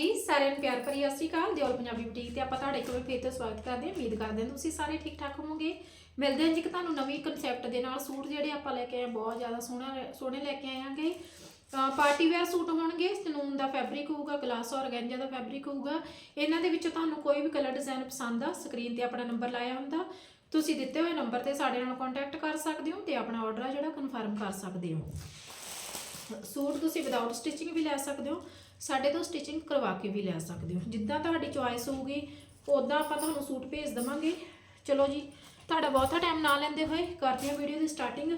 ਜੀ, ਸਾਰਿਆਂ ਨੂੰ ਪਿਆਰ ਭਰੀ ਸਤਿ ਸ਼੍ਰੀ ਅਕਾਲ। ਦਿਓਲ ਪੰਜਾਬੀ ਬੁਟੀਕ ਤੇ ਆਪਾਂ ਤੁਹਾਡੇ ਕੋਲ ਫੇਰ ਤੋਂ ਸਵਾਗਤ ਕਰਦੇ ਹਾਂ। ਉਮੀਦ ਕਰਦੇ ਹਾਂ ਤੁਸੀਂ ਸਾਰੇ ਠੀਕ ਠਾਕ ਹੋਵੋਗੇ। ਮਿਲਦੇ ਹਾਂ ਜੀ ਕਿ ਤੁਹਾਨੂੰ ਨਵੀਂ ਕਨਸੈਪਟ ਦੇ ਨਾਲ। ਸੂਟ ਜਿਹੜੇ ਆਪਾਂ ਲੈ ਕੇ ਆਏ ਬਹੁਤ ਜ਼ਿਆਦਾ ਸੋਹਣਾ ਸੋਹਣੇ ਲੈ ਕੇ ਆਏਾਂਗੇ ਪਾਰਟੀ ਵੇਅਰ ਸੂਟ ਹੋਣਗੇ ਸਨੂਨ ਦਾ ਫੈਬਰਿਕ ਹੋਊਗਾ ਗਲਾਸ ਔਰਗੈਂਜਾ ਦਾ ਫੈਬਰਿਕ ਹੋਊਗਾ। ਇਹਨਾਂ ਦੇ ਵਿੱਚ ਤੁਹਾਨੂੰ ਕੋਈ ਵੀ ਕਲਰ ਡਿਜ਼ਾਈਨ ਪਸੰਦ ਆ ਸਕਰੀਨ ਤੇ ਆਪਣਾ ਨੰਬਰ ਲਾਇਆ ਹੁੰਦਾ। ਤੁਸੀਂ ਦਿੱਤੇ ਹੋਏ ਨੰਬਰ ਤੇ ਸਾਡੇ ਨਾਲ ਕੰਟੈਕਟ ਕਰ ਸਕਦੇ ਹੋ ਤੇ ਆਪਣਾ ਆਰਡਰ ਆ ਜਿਹੜਾ ਕਨਫਰਮ ਕਰ ਸਕਦੇ ਹੋ। ਸੂਟ ਤੁਸੀਂ ਵਿਦਆਊਟ ਸਟਿਚਿੰਗ ਵੀ ਲੈ ਸਕਦੇ ਹੋ। ਸਾਡੇ ਤੋਂ ਸਟਿਚਿੰਗ ਕਰਵਾ ਕੇ ਵੀ ਲੈ ਸਕਦੇ ਹੋ। ਜਿੱਦਾਂ ਤੁਹਾਡੀ ਚੁਆਇਸ ਹੋਊਗੀ ਉਦਾਂ ਆਪਾਂ ਤੁਹਾਨੂੰ ਸੂਟ ਭੇਜ ਦਵਾਂਗੇ। ਚਲੋ ਜੀ, ਤੁਹਾਡਾ ਬਹੁਤਾ ਟਾਈਮ ਨਾ ਲੈਂਦੇ ਹੋਏ ਕਰਦੇ ਹਾਂ ਵੀਡੀਓ ਦੀ ਸਟਾਰਟਿੰਗ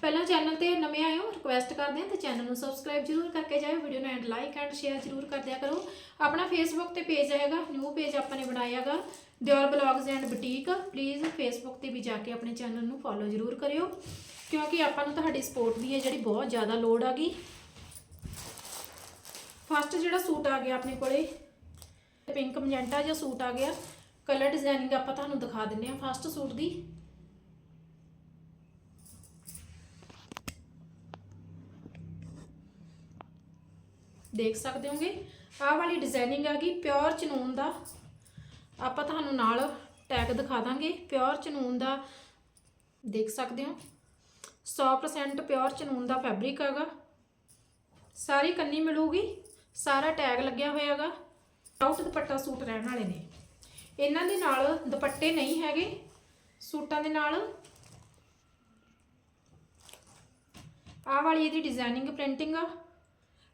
ਪਹਿਲਾਂ ਚੈਨਲ ਤੇ ਨਵੇਂ ਆਏ ਹੋ ਰਿਕੁਐਸਟ ਕਰਦੇ ਹਾਂ ਤੇ ਚੈਨਲ ਨੂੰ ਸਬਸਕ੍ਰਾਈਬ ਜਰੂਰ ਕਰਕੇ ਜਾਇਓ। ਵੀਡੀਓ ਨੂੰ ਐਂਡ ਲਾਈਕ ਐਂਡ ਸ਼ੇਅਰ ਜਰੂਰ ਕਰ ਦਿਆ ਕਰੋ। ਆਪਣਾ ਫੇਸਬੁੱਕ ਤੇ ਪੇਜ ਹੈਗਾ ਨਿਊ ਪੇਜ ਆਪਾਂ ਨੇ ਬਣਾਇਆ ਹੈਗਾ Deol blogs and boutique please Facebook ਤੇ ਵੀ ਜਾ ਕੇ ਆਪਣੇ ਚੈਨਲ ਨੂੰ ਫੋਲੋ ਜਰੂਰ ਕਰਿਓ। ਕਿਉਂਕਿ ਆਪਾਂ ਨੂੰ ਤੁਹਾਡੀ ਸਪੋਰਟ ਦੀ ਹੈ ਜਿਹੜੀ ਬਹੁਤ ਜ਼ਿਆਦਾ ਲੋੜ ਆਗੀ ਫਸਟ ਜਿਹੜਾ ਸੂਟ ਆ ਗਿਆ ਆਪਣੇ ਕੋਲੇ ਪਿੰਕ ਮਜੈਂਟਾ ਜਿਹਾ ਸੂਟ ਆ ਗਿਆ। ਕਲਰ ਡਿਜ਼ਾਈਨਿੰਗ ਆਪਾਂ ਤੁਹਾਨੂੰ ਦਿਖਾ ਦਿੰਨੇ ਆ ਫਸਟ ਸੂਟ ਦੀ। ਦੇਖ ਸਕਦੇ ਹੋਗੇ, ਆਹ ਵਾਲੀ ਡਿਜ਼ਾਈਨਿੰਗ ਆ ਗਈ ਪਿਓਰ ਚਨੂਨ ਦਾ। ਆਪਾਂ ਤੁਹਾਨੂੰ ਨਾਲ ਟੈਗ ਦਿਖਾ ਦਾਂਗੇ ਪਿਓਰ ਚਨੂਨ ਦਾ। ਦੇਖ ਸਕਦੇ ਹੋ 100% ਪਿਓਰ ਚਨੂਨ ਦਾ ਫੈਬਰਿਕ ਹੈਗਾ ਸਾਰੀ ਕੰਨੀ ਮਿਲੂਗੀ। ਸਾਰਾ ਟੈਗ ਲੱਗਿਆ ਹੋਇਆ ਹੈਗਾ। ਆਊਟ ਦੁਪੱਟਾ ਸੂਟ ਰਹਿਣ ਵਾਲੇ ਨੇ। ਇਹਨਾਂ ਦੇ ਨਾਲ ਦੁਪੱਟੇ ਨਹੀਂ ਹੈਗੇ। ਸੂਟਾਂ ਦੇ ਨਾਲ ਆਹ ਵਾਲੀ ਇਹਦੀ ਡਿਜ਼ਾਈਨਿੰਗ ਪ੍ਰਿੰਟਿੰਗ ਆ।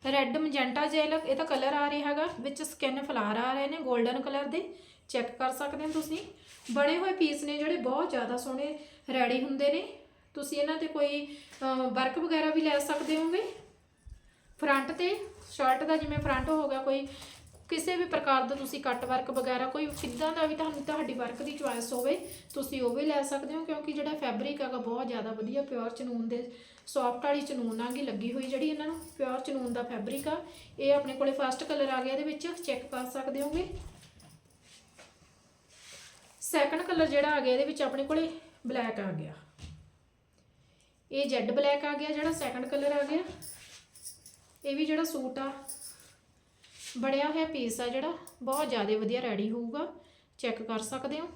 ਰੈੱਡ ਮਜੈਂਟਾ ਜੈਲ ਇਹਦਾ ਕਲਰ ਆ ਰਿਹਾ ਹੈਗਾ। ਵਿੱਚ ਸਕਿਨ ਫਲਾਰ ਆ ਰਹੇ ਨੇ 골ਡਨ ਕਲਰ ਦੇ। ਚੈੱਕ ਕਰ ਸਕਦੇ ਹੋ ਤੁਸੀਂ। ਬਣੇ ਹੋਏ ਪੀਸ ਨੇ ਜਿਹੜੇ ਬਹੁਤ ਜ਼ਿਆਦਾ ਸੋਹਣੇ ਰੈਡੀ ਹੁੰਦੇ ਨੇ। ਤੁਸੀਂ ਇਹਨਾਂ ਤੇ ਕੋਈ ਵਰਕ ਵਗੈਰਾ ਵੀ ਲੈ ਸਕਦੇ ਹੋਗੇ। ਫਰੰਟ ਤੇ ਸ਼ਰਟ ਦਾ ਜਿਵੇਂ ਫਰੰਟ ਹੋ ਗਿਆ, ਕੋਈ ਕਿਸੇ ਵੀ ਪ੍ਰਕਾਰ ਦਾ ਤੁਸੀਂ ਕੱਟ ਵਰਕ ਵਗੈਰਾ, ਕੋਈ ਕਿੱਦਾਂ ਦਾ ਵੀ ਤੁਹਾਨੂੰ ਤੁਹਾਡੀ ਵਰਕ ਦੀ ਚੁਆਇਸ ਹੋਵੇ, ਤੁਸੀਂ ਉਹ ਵੀ ਲੈ ਸਕਦੇ ਹੋ, ਕਿਉਂਕਿ ਜਿਹੜਾ ਫੈਬਰਿਕ ਹੈਗਾ, ਬਹੁਤ ਜ਼ਿਆਦਾ ਵਧੀਆ ਪਿਓਰ ਚਨੂਨ ਦੇ ਸੌਫਟ ਵਾਲੀ ਚਨੂਨ ਆਂਗੀ ਲੱਗੀ ਹੋਈ ਜਿਹੜੀ ਇਹਨਾਂ ਨੂੰ ਪਿਓਰ ਚਨੂਨ ਦਾ ਫੈਬਰਿਕ ਆ। ਇਹ ਆਪਣੇ ਕੋਲੇ ਫਸਟ ਕਲਰ ਆ ਗਿਆ, ਇਹਦੇ ਵਿੱਚ ਚੈੱਕ ਕਰ ਸਕਦੇ ਹੋਗੇ। ਸੈਕੰਡ ਕਲਰ ਜਿਹੜਾ ਆ ਗਿਆ, ਇਹਦੇ ਵਿੱਚ ਆਪਣੇ ਕੋਲੇ ਬਲੈਕ ਆ ਗਿਆ। ਇਹ ਜੈਡ ਬਲੈਕ ਆ ਗਿਆ ਜਿਹੜਾ ਸੈਕੰਡ ਕਲਰ ਆ ਗਿਆ। ਇਹ ਵੀ ਜਿਹੜਾ ਸੂਟ ਆ ਬੜਿਆ ਹੋਇਆ ਪੀਸ ਆ ਜਿਹੜਾ, ਬਹੁਤ ਜ਼ਿਆਦਾ ਵਧੀਆ ਰੈਡੀ ਹੋਊਗਾ। ਚੈੱਕ ਕਰ ਸਕਦੇ ਹੋ।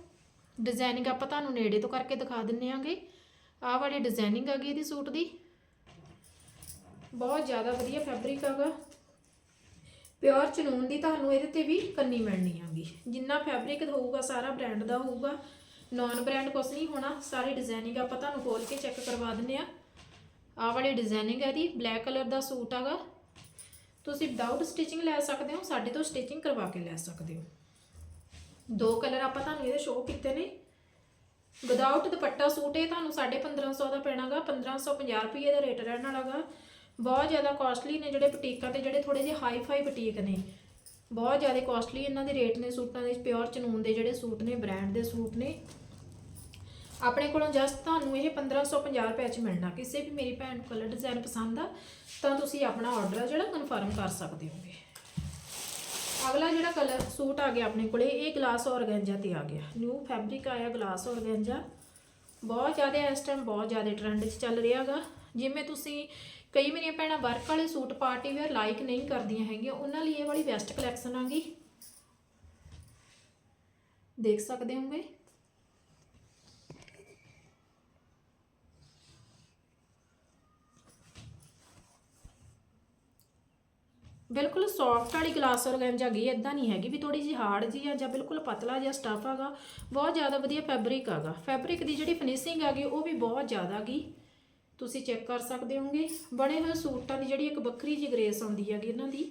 ਡਿਜ਼ਾਈਨਿੰਗ ਆਪਾਂ ਤੁਹਾਨੂੰ ਨੇੜੇ ਤੋਂ ਕਰਕੇ ਦਿਖਾ ਦਿੰਨੇ ਆਂਗੇ। ਆਹ ਵਾਲੀ ਡਿਜ਼ਾਈਨਿੰਗ ਆ ਗਈ ਇਹਦੀ ਸੂਟ ਦੀ। ਬਹੁਤ ਜ਼ਿਆਦਾ ਵਧੀਆ ਫੈਬਰਿਕ ਹੈਗਾ। ਪਿਓਰ ਚਨੂਨ ਦੀ ਤੁਹਾਨੂੰ ਇਹਦੇ ਤੇ ਵੀ ਕੰਨੀ ਮਿਲਣੀ ਆਗੀ। ਜਿੰਨਾ ਫੈਬਰਿਕ ਹੋਊਗਾ, ਸਾਰਾ ਬ੍ਰਾਂਡ ਦਾ ਹੋਊਗਾ। ਨਾਨ ਬ੍ਰਾਂਡ ਕੁਛ ਨਹੀਂ ਹੋਣਾ, ਸਾਰੀ ਡਿਜ਼ਾਈਨਿੰਗ ਆਪਾਂ ਤੁਹਾਨੂੰ ਖੋਲ ਕੇ ਚੈੱਕ ਕਰਵਾ ਦਿੰਨੇ ਆ। ਆਹ ਵਾਲੀ ਡਿਜ਼ਾਈਨਿੰਗ ਹੈ ਦੀ ਬਲੈਕ ਕਲਰ ਦਾ ਸੂਟ ਹੈਗਾ। ਤੁਸੀਂ ਵਿਦਆਊਟ ਸਟਿਚਿੰਗ ਲੈ ਸਕਦੇ ਹੋ, ਸਾਡੇ ਤੋਂ ਸਟਿਚਿੰਗ ਕਰਵਾ ਕੇ ਲੈ ਸਕਦੇ ਹੋ। ਦੋ ਕਲਰ ਆਪਾਂ ਤੁਹਾਨੂੰ ਇਹਦੇ ਸ਼ੋਅ ਕੀਤੇ ਨੇ। ਵਿਦਆਊਟ ਦੁਪੱਟਾ ਸੂਟ, ਇਹ ਤੁਹਾਨੂੰ 1550 ਦਾ ਪੈਣਾਗਾ 1550 ਰੁਪਏ ਦਾ ਰੇਟ ਰਹਿਣ ਵਾਲਾਗਾ। ਬਹੁਤ ਜ਼ਿਆਦਾ ਕਾਸਟਲੀ ਨੇ ਜਿਹੜੇ ਬੁਟੀਕਾਂ ਤੇ ਜਿਹੜੇ ਥੋੜੇ ਜਿਹੇ ਹਾਈ ਫਾਈ ਬੁਟੀਕ ਨੇ। ਬਹੁਤ ਜ਼ਿਆਦਾ ਕਾਸਟਲੀ ਇਹਨਾਂ ਦੇ ਰੇਟ ਨੇ ਸੂਟਾਂ ਦੇ ਪਿਓਰ ਚਨੂਨ ਦੇ ਜਿਹੜੇ ਸੂਟ ਨੇ ਬ੍ਰਾਂਡ ਦੇ ਸੂਟ ਨੇ। ਆਪਣੇ ਕੋਲੋਂ ਜਸਟ ਤੁਹਾਨੂੰ ਇਹ 1550 ਰੁਪਏ ਚ ਮਿਲਣਾ। ਕਿਸੇ ਵੀ ਮੇਰੀ ਭੈਣ ਨੂੰ ਕਲਰ ਡਿਜ਼ਾਈਨ ਪਸੰਦ ਆ, ਤਾਂ ਤੁਸੀਂ ਆਪਣਾ ਆਰਡਰ ਜਿਹੜਾ ਕਨਫਰਮ ਕਰ ਸਕਦੇ ਹੋਗੇ। ਅਗਲਾ ਜਿਹੜਾ ਕਲਰ ਸੂਟ ਆ ਗਿਆ ਆਪਣੇ ਕੋਲੇ, ਇਹ ਗਲਾਸ ਔਰਗੈਂਜਾ ਤੇ ਆ ਗਿਆ। ਨਿਊ ਫੈਬਰਿਕ ਆਇਆ ਗਲਾਸ ਔਰਗੈਂਜਾ। ਬਹੁਤ ਜ਼ਿਆਦਾ ਇਸ ਟਾਈਮ ਬਹੁਤ ਜ਼ਿਆਦਾ ਟ੍ਰੈਂਡ 'ਚ ਚੱਲ ਰਿਹਾਗਾ ਜਿਵੇਂ ਤੁਸੀਂ ਕਈ ਮੇਰੀਆਂ ਭੈਣਾਂ ਵਰਕ ਵਾਲੇ ਸੂਟ ਪਾਰਟੀ ਵੇਅਰ ਲਾਈਕ ਨਹੀਂ ਕਰਦੀਆਂ ਹੈਗੀਆਂ, ਉਹਨਾਂ ਲਈ ਇਹ ਵਾਲੀ ਬੈਸਟ ਕਲੈਕਸ਼ਨ ਆਗੀ ਦੇਖ ਸਕਦੇ ਹੋਗੇ ਬਿਲਕੁਲ ਸੌਫਟ ਵਾਲੀ ਗਲਾਸ ਔਰਗੈਂਜਾ ਗਈ ਇਦਾਂ ਨਹੀਂ ਹੈਗੀ ਵੀ ਥੋੜੀ ਜਿਹੀ ਹਾਰਡ ਜੀ ਆ ਜਾਂ ਬਿਲਕੁਲ ਪਤਲਾ ਜਿਹਾ ਸਟਫ ਹੈਗਾ ਬਹੁਤ ਜ਼ਿਆਦਾ ਵਧੀਆ ਫੈਬਰਿਕ ਹੈਗਾ ਫੈਬਰਿਕ ਦੀ ਜਿਹੜੀ ਫਿਨਿਸ਼ਿੰਗ ਹੈਗੀ ਉਹ ਵੀ ਬਹੁਤ ਜ਼ਿਆਦਾ ਗਈ ਤੁਸੀਂ ਚੈੱਕ ਕਰ ਸਕਦੇ ਹੋਗੇ। ਬਣੇ ਹੋਏ ਸੂਟਾਂ ਦੀ ਜਿਹੜੀ ਇੱਕ ਵੱਖਰੀ ਜਿਹੀ ਗ੍ਰੇਸ ਆਉਂਦੀ ਹੈਗੀ ਇਹਨਾਂ ਦੀ।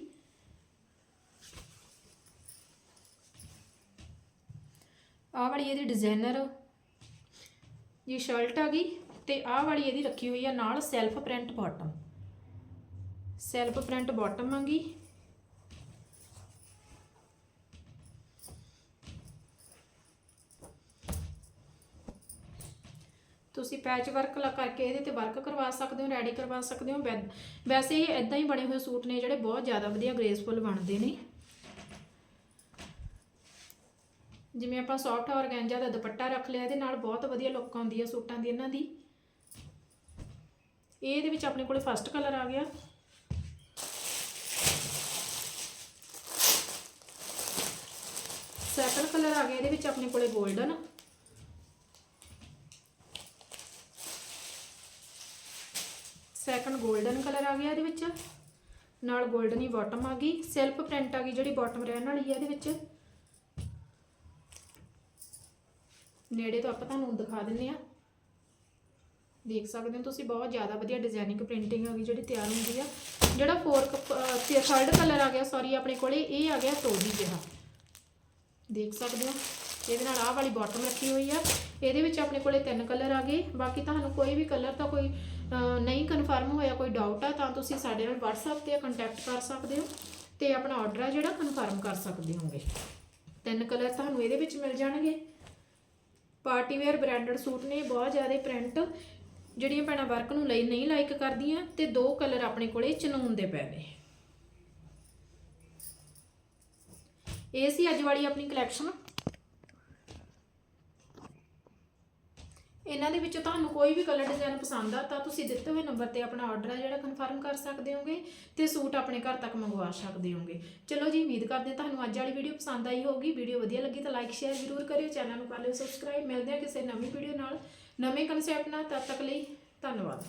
ਆਹ ਵਾਲੀ ਇਹਦੀ ਡਿਜ਼ਾਈਨਰ ਜੀ ਸ਼ਰਟ ਆ ਗਈ ਤੇ ਆਹ ਵਾਲੀ ਇਹਦੀ ਰੱਖੀ ਹੋਈ ਆ ਨਾਲ self print bottom self print bottom ਆਂਗੀ। ਤੁਸੀਂ ਪੈਚ ਵਰਕ ਲਾ ਕਰਕੇ ਇਹਦੇ ਤੇ ਵਰਕ ਕਰਵਾ ਸਕਦੇ ਹੋ ਰੈਡੀ ਕਰਵਾ ਸਕਦੇ ਹੋ, ਵੈ- ਵੈਸੇ ਇਹ ਇਦਾਂ ਹੀ ਬਣੇ ਹੋਏ ਸੂਟ ਨੇ ਜਿਹੜੇ ਬਹੁਤ ਜ਼ਿਆਦਾ ਵਧੀਆ ਗ੍ਰੇਸਫੁਲ ਬਣਦੇ ਨੇ। ਜਿਵੇਂ ਆਪਾਂ ਸੌਫਟ ਔਰਗੈਂਜਾ ਦਾ ਦੁਪੱਟਾ ਰੱਖ ਲਿਆ, ਇਹਦੇ ਨਾਲ ਬਹੁਤ ਵਧੀਆ ਲੁੱਕ ਆਉਂਦੀ ਹੈ ਸੂਟਾਂ ਦੀ, ਇਹਨਾਂ ਦੀ। ਇਹ ਇਹਦੇ ਵਿੱਚ ਆਪਣੇ ਕੋਲੇ ਫਸਟ ਕਲਰ ਆ ਗਿਆ। ਸੈਕੰਡ ਕਲਰ ਆ ਗਿਆ, ਇਹਦੇ ਵਿੱਚ ਆਪਣੇ ਕੋਲੇ 골ਡਨ ਸੈਕੰਡ 골ਡਨ ਕਲਰ ਆ ਗਿਆ ਇਹਦੇ ਵਿੱਚ। ਨਾਲ 골ਡਨ ਹੀ ਬਾਟਮ ਆ ਗਈ। ਸੈਲਫ ਪ੍ਰਿੰਟ ਆ ਗਈ ਜਿਹੜੀ ਬਾਟਮ ਰਹਿਣ ਵਾਲੀ ਹੈ ਇਹਦੇ ਵਿੱਚ। ਨੇੜੇ ਤੋਂ ਆਪਾਂ ਤੁਹਾਨੂੰ ਦਿਖਾ ਦਿੰਨੇ ਆ। ਦੇਖ ਸਕਦੇ ਹੋ ਤੁਸੀਂ, ਬਹੁਤ ਜ਼ਿਆਦਾ ਵਧੀਆ ਡਿਜ਼ਾਈਨਿੰਗ ਪ੍ਰਿੰਟਿੰਗ ਆ ਗਈ ਜਿਹੜੀ ਤਿਆਰ ਹੁੰਦੀ ਆ। ਜਿਹੜਾ ਫੋਰ ਤੇ ਥਰਡ ਕਲਰ ਆ ਗਿਆ ਸੌਰੀ ਆਪਣੇ ਕੋਲੇ, ਇਹ ਆ ਗਿਆ ਫਰੋਜ਼ੀ ਜਿਹਾ। ਦੇਖ ਸਕਦੇ ਹੋ। ਇਹਦੇ ਨਾਲ ਆਹ ਵਾਲੀ ਬਾਟਮ ਰੱਖੀ ਹੋਈ ਆ। ਇਹਦੇ ਵਿੱਚ ਆਪਣੇ ਕੋਲੇ ਤਿੰਨ ਕਲਰ ਆ ਗਏ। ਬਾਕੀ ਤੁਹਾਨੂੰ ਕੋਈ ਵੀ ਕਲਰ ਦਾ ਕੋਈ ਨਹੀਂ ਕਨਫਰਮ ਹੋਇਆ, ਕੋਈ ਡਾਊਟ ਆ, ਤਾਂ ਤੁਸੀਂ ਸਾਡੇ ਨਾਲ WhatsApp ਤੇ ਕੰਟੈਕਟ ਕਰ ਸਕਦੇ ਹੋ ਤੇ ਆਪਣਾ ਆਰਡਰ ਆ ਜਿਹੜਾ ਕਨਫਰਮ ਕਰ ਸਕਦੇ ਹੋਗੇ ਤਿੰਨ ਕਲਰ ਤੁਹਾਨੂੰ ਇਹਦੇ ਵਿੱਚ ਮਿਲ ਜਾਣਗੇ। ਪਾਰਟੀ ਵੇਅਰ ਬ੍ਰਾਂਡਡ ਸੂਟ ਨੇ, ਬਹੁਤ ਜ਼ਿਆਦਾ ਪ੍ਰਿੰਟ ਜਿਹੜੀਆਂ ਭੈਣਾਂ ਵਰਕ ਨੂੰ ਲਈ ਨਹੀਂ ਲਾਈਕ ਕਰਦੀਆਂ ਤੇ ਦੋ ਕਲਰ ਆਪਣੇ ਕੋਲੇ ਚਨੂਨ ਦੇ ਪਏ ਨੇ। ਇਹ ਸੀ ਅੱਜ ਵਾਲੀ ਆਪਣੀ ਕਲੈਕਸ਼ਨ ਇਹਨਾਂ ਦੇ ਵਿੱਚੋਂ ਤੁਹਾਨੂੰ ਕੋਈ ਵੀ ਕਲਰ ਡਿਜ਼ਾਈਨ ਪਸੰਦ ਆ, ਤਾਂ ਤੁਸੀਂ ਦਿੱਤੇ ਹੋਏ ਨੰਬਰ ਤੇ ਆਪਣਾ ਆਰਡਰ ਆ ਜਿਹੜਾ ਕਨਫਰਮ ਕਰ ਸਕਦੇ ਹੋਗੇ ਤੇ ਸੂਟ ਆਪਣੇ ਘਰ ਤੱਕ ਮੰਗਵਾ ਸਕਦੇ ਹੋਗੇ। ਚਲੋ ਜੀ, ਉਮੀਦ ਕਰਦੇ ਹਾਂ ਤੁਹਾਨੂੰ ਅੱਜ ਵਾਲੀ ਵੀਡੀਓ ਪਸੰਦ ਆਈ ਹੋਊਗੀ। ਵੀਡੀਓ ਵਧੀਆ ਲੱਗੀ ਤਾਂ ਲਾਈਕ ਸ਼ੇਅਰ ਜ਼ਰੂਰ ਕਰਿਓ ਚੈਨਲ ਨੂੰ ਕਰ ਲਿਓ ਸਬਸਕ੍ਰਾਈਬ ਮਿਲਦੇ ਹਾਂ ਕਿਸੇ ਨਵੀਂ ਵੀਡੀਓ ਨਾਲ। ਨਵੇਂ ਕਨਸੈਪਟ ਨਾਲ, ਤਦ ਤੱਕ ਲਈ ਧੰਨਵਾਦ।